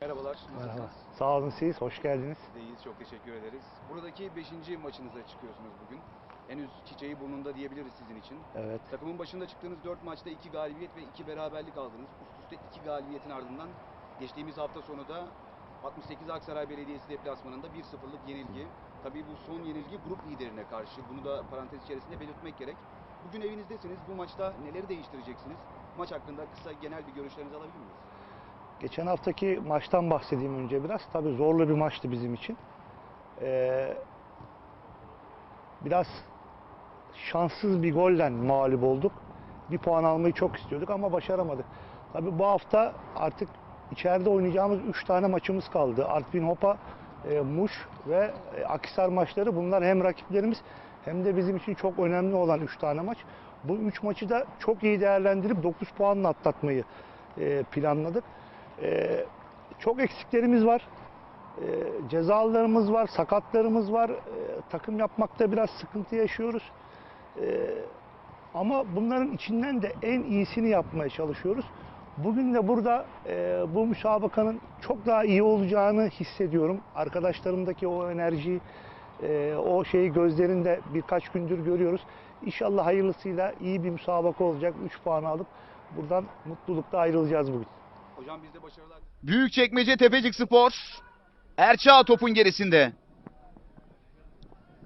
Merhabalar. Merhaba. Sağ olun siz, hoş geldiniz. Biz de iyiyiz, çok teşekkür ederiz. Buradaki 5. maçınıza çıkıyorsunuz bugün. Henüz çiçeği burnunda diyebiliriz sizin için. Evet. Takımın başında çıktığınız 4 maçta 2 galibiyet ve 2 beraberlik aldınız. Üst üste 2 galibiyetin ardından geçtiğimiz hafta sonu da 68 Aksaray Belediyesi deplasmanında 1-0'lık yenilgi. Tabii bu son yenilgi grup liderine karşı. Bunu da parantez içerisinde belirtmek gerek. Bugün evinizdesiniz. Bu maçta neleri değiştireceksiniz? Maç hakkında kısa genel bir görüşlerinizi alabilir miyiz? Geçen haftaki maçtan bahsedeyim önce biraz. Tabii zorlu bir maçtı bizim için. Ee, biraz şanssız bir golle mağlup olduk. Bir puan almayı çok istiyorduk ama başaramadık. Tabii bu hafta artık içeride oynayacağımız 3 tane maçımız kaldı. Artvin Hopa, e, Muş ve e, Akhisar maçları. Bunlar hem rakiplerimiz hem de bizim için çok önemli olan 3 tane maç. Bu 3 maçı da çok iyi değerlendirip 9 puanla atlatmayı e, planladık. Ee, çok eksiklerimiz var. Ee, cezalarımız var, sakatlarımız var. Ee, takım yapmakta biraz sıkıntı yaşıyoruz. Ee, ama bunların içinden de en iyisini yapmaya çalışıyoruz. Bugün de burada e, bu müsabakanın çok daha iyi olacağını hissediyorum. Arkadaşlarımdaki o enerjiyi, e, o şeyi gözlerinde birkaç gündür görüyoruz. İnşallah hayırlısıyla iyi bir müsabaka olacak. 3 puan alıp buradan mutlulukla ayrılacağız bugün. Hocam bizde başarılar. Büyükçekmece Tepecik Spor. Erçağ topun gerisinde.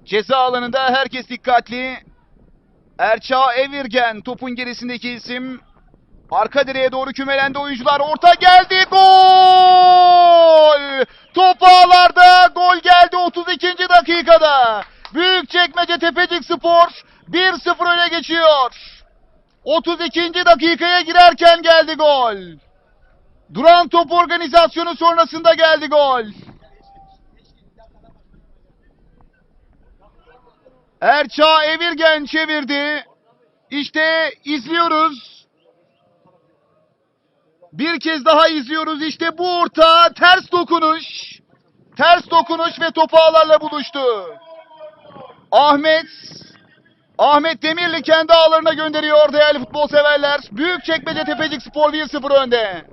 Ceza alanında herkes dikkatli. Erçağ Evirgen topun gerisindeki isim. Arka direğe doğru kümelendi oyuncular. Orta geldi. Gol! Top ağlarda. Gol geldi 32. dakikada. Büyükçekmece Tepecik Spor 1-0 öne geçiyor. 32. dakikaya girerken geldi gol. Duran top organizasyonu sonrasında geldi gol. Erçağ Evirgen çevirdi. İşte izliyoruz. Bir kez daha izliyoruz. İşte bu orta ters dokunuş. Ters dokunuş ve topu ağlarla buluştu. Ahmet Ahmet Demirli kendi ağlarına gönderiyor değerli futbol severler. Büyükçekmece Tepecik Spor 1-0 önde.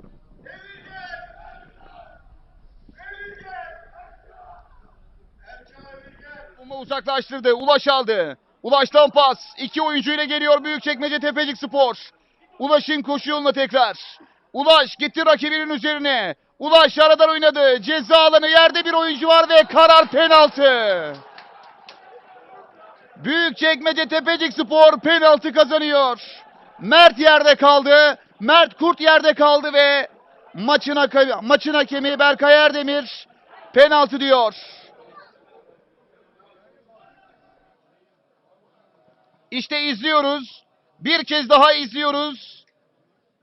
Uma uzaklaştırdı. Ulaş aldı. Ulaş'tan pas. İki oyuncuyla geliyor Büyükçekmece Tepecik Spor. Ulaş'ın koşu yoluna tekrar. Ulaş gitti rakibinin üzerine. Ulaş aradan oynadı. Ceza alanı yerde bir oyuncu var ve karar penaltı. Büyükçekmece Tepecik Spor penaltı kazanıyor. Mert yerde kaldı. Mert Kurt yerde kaldı ve maçın, maçın hakemi Berkay Erdemir penaltı diyor. İşte izliyoruz. Bir kez daha izliyoruz.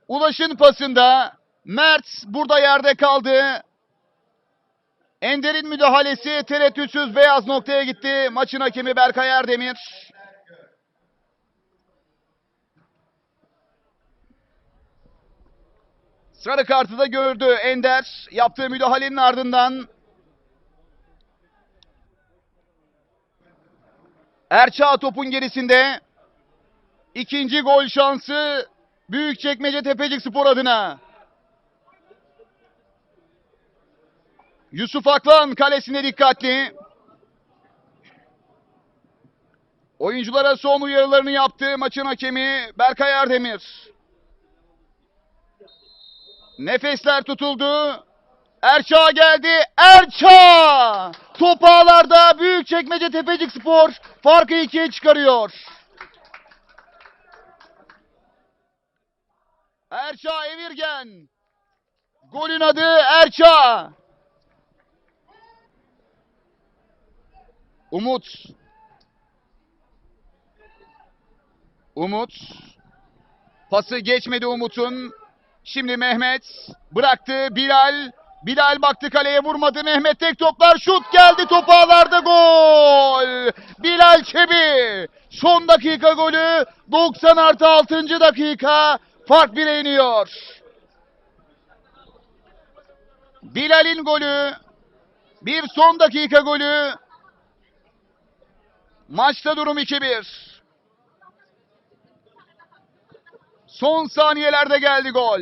Ulaş'ın pasında Mert burada yerde kaldı. Ender'in müdahalesi tereddütsüz beyaz noktaya gitti. Maçın hakemi Berkay Erdemir. Sarı kartı da gördü Ender. Yaptığı müdahalenin ardından Erçağ topun gerisinde. İkinci gol şansı Büyükçekmece Tepecik Spor adına. Yusuf Aklan kalesine dikkatli. Oyunculara son uyarılarını yaptı maçın hakemi Berkay Erdemir. Nefesler tutuldu. Erçağ geldi. Erçağ! Top ağlarda Büyükçekmece Tepecik Spor farkı ikiye çıkarıyor. Erçağ Evirgen. Golün adı Erçağ. Umut. Umut. Pası geçmedi Umut'un. Şimdi Mehmet bıraktı Bilal. Bilal baktı kaleye vurmadı. Mehmet tek toplar şut geldi top ağlarda gol. Bilal Çebi. Son dakika golü 90 artı 6. dakika fark bire iniyor. Bilal'in golü bir son dakika golü. Maçta durum 2-1. Son saniyelerde geldi gol.